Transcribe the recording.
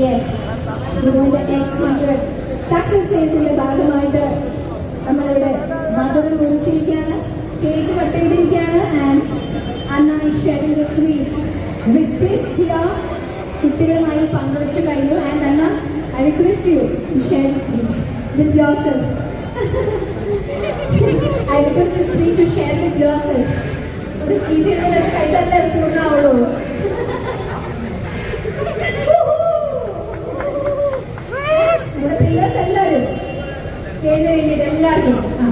Yes ഇതുകൊണ്ട് X hundred success ചെയ്തതിന്റെ ഭാഗമായിട്ട് നമ്മളിവിടെ മധുരം കുറിച്ചിരിക്കുകയാണ് കേക്ക് കട്ട് ചെയ്തിരിക്കുകയാണ് and Anna sharing the sweets with kids here കുട്ടികളുമായി പങ്കുവച്ചു കഴിഞ്ഞു and Anna I request U to share the sweet with your self I request the sweet to share with your self ഒരു sweet കഴിച്ചാലേ അത് ചെയ്തു കഴിഞ്ഞിട്ട് എല്ലാവർക്കും ആ.